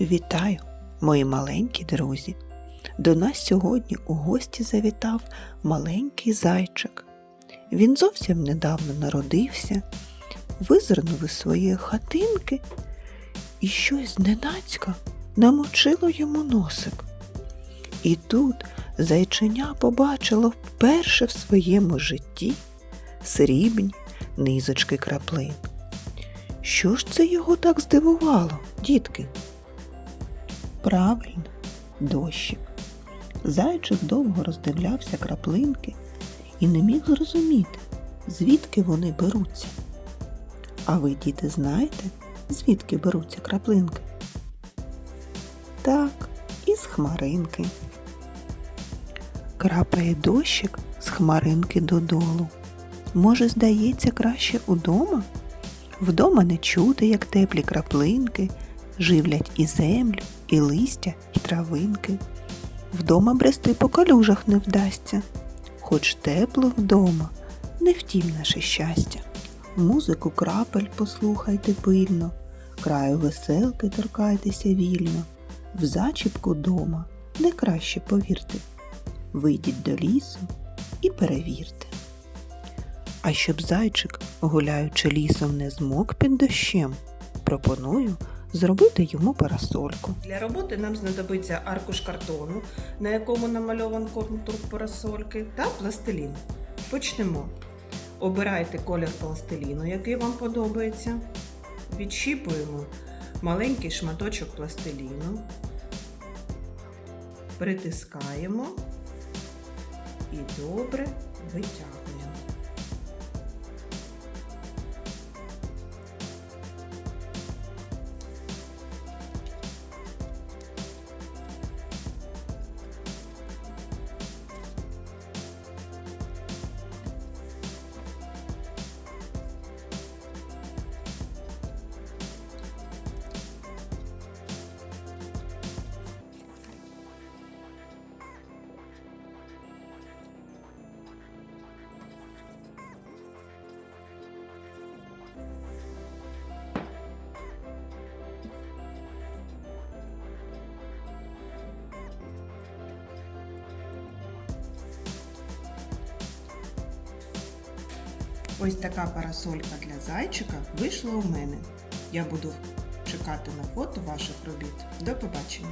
Вітаю, мої маленькі друзі! До нас сьогодні у гості завітав маленький зайчик. Він зовсім недавно народився, визирнув із своєї хатинки і щось зненацька намочило йому носик. І тут зайченя побачило вперше в своєму житті срібні низочки краплин. Що ж це його так здивувало, дітки? Правильно, дощик. Зайчик довго роздивлявся краплинки і не міг зрозуміти, звідки вони беруться. А ви, діти, знаєте, звідки беруться краплинки? Так, із хмаринки. Крапає дощик з хмаринки додолу. Може, здається, краще удома? Вдома не чути, як теплі краплинки живлять і землю, і листя, і травинки. Вдома брести по калюжах не вдасться, хоч тепло вдома, не втім наше щастя. Музику крапель послухайте пильно, краю веселки торкайтеся вільно, в зачіпку дома не краще повірте. Вийдіть до лісу і перевірте. А щоб зайчик, гуляючи лісом, не змок під дощем, пропоную зробити йому парасольку. Для роботи нам знадобиться аркуш картону, на якому намальований контур парасольки, та пластилін. Почнемо. Обирайте колір пластиліну, який вам подобається. Відщіпуємо маленький шматочок пластиліну, притискаємо і добре витягуємо. Ось така парасолька для зайчика вийшла у мене. Я буду чекати на фото ваших робіт. До побачення!